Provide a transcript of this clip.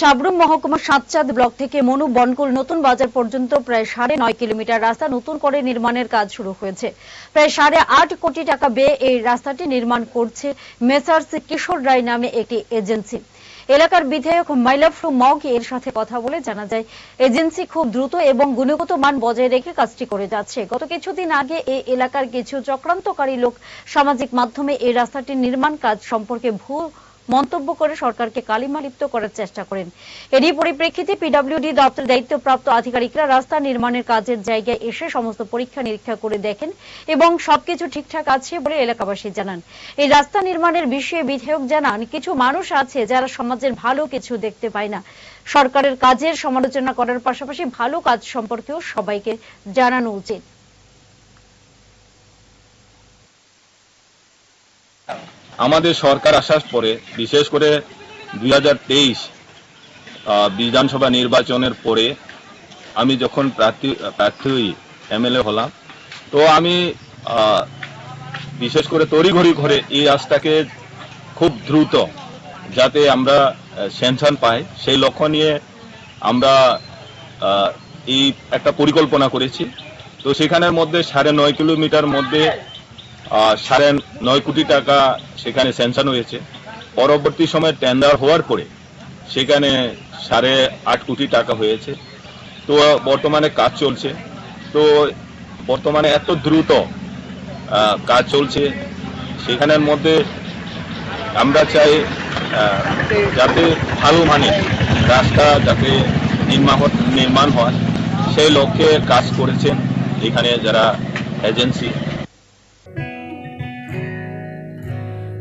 সাবরুম মহকুমা সাতচাঁদ ব্লক থেকে মনু বনকুল নতুন বাজার পর্যন্ত প্রায় সাড়ে নয় কিলোমিটার রাস্তা নতুন করে নির্মাণের কাজ শুরু হয়েছে। প্রায় সাড়ে আট কোটি টাকা ব্যয়ে এই রাস্তাটি নির্মাণ করছে মেসার্স কিশোর রায় নামে একটি এজেন্সি। এলাকার বিধায়ক মাইলাফরু মগ এর সাথে কথা বলে জানা যায়, এজেন্সি খুব দ্রুত এবং গুণগত মান বজায় রেখে কাজটি করে যাচ্ছে। গত কিছুদিন আগে এই এলাকার কিছু চক্রান্তকারী লোক সামাজিক মাধ্যমে এই রাস্তাটির নির্মাণ কাজ সম্পর্কে ভুল মন্তব্য করে সরকারকে কালিমালিপ্ত করার চেষ্টা করেন। এরই পরিপ্রেক্ষিতে পিডব্লিউডি দপ্তরের দায়িত্বপ্রাপ্ত আধিকারিকরা রাস্তা নির্মাণের কাজের জায়গায় এসে সমস্ত পরীক্ষা নিরীক্ষা করে দেখেন এবং সবকিছু ঠিকঠাক আছে বলে এলাকাবাসী জানান। এই রাস্তা নির্মাণের বিষয়ে বিধায়ক জানান, কিছু মানুষ আছে যারা সমাজের ভালো কিছু দেখতে পায় না। সরকারের কাজের সমালোচনা করার পাশাপাশি ভালো কাজ সম্পর্কেও সবাইকে জানানো উচিত। আমাদের সরকার আসার পরে, বিশেষ করে দুই হাজার তেইশ বিধানসভা নির্বাচনের পরে আমি যখন প্রার্থী প্রার্থী এমএলএ হলাম, তো আমি বিশেষ করে তড়িঘড়ি করে এই রাস্তাকে খুব দ্রুত যাতে আমরা সেনশন পাই, সেই লক্ষ্য নিয়ে আমরা এই একটা পরিকল্পনা করেছি। তো সেখানের মধ্যে সাড়ে নয় কিলোমিটার মধ্যে সাড়ে নয় কোটি টাকা সেখানে স্যাংশন হয়েছে। পরবর্তী সময়ে টেন্ডার হওয়ার পরে সেখানে সাড়ে আট কোটি টাকা হয়েছে। তো বর্তমানে কাজ চলছে। তো বর্তমানে এত দ্রুত কাজ চলছে। সেখানের মধ্যে আমরা চাই যাতে ভালো মানে রাস্তা যাতে নির্মাণ নির্মাণ হয়। সেই লক্ষ্যে কাজ করেছেন এখানে যারা এজেন্সি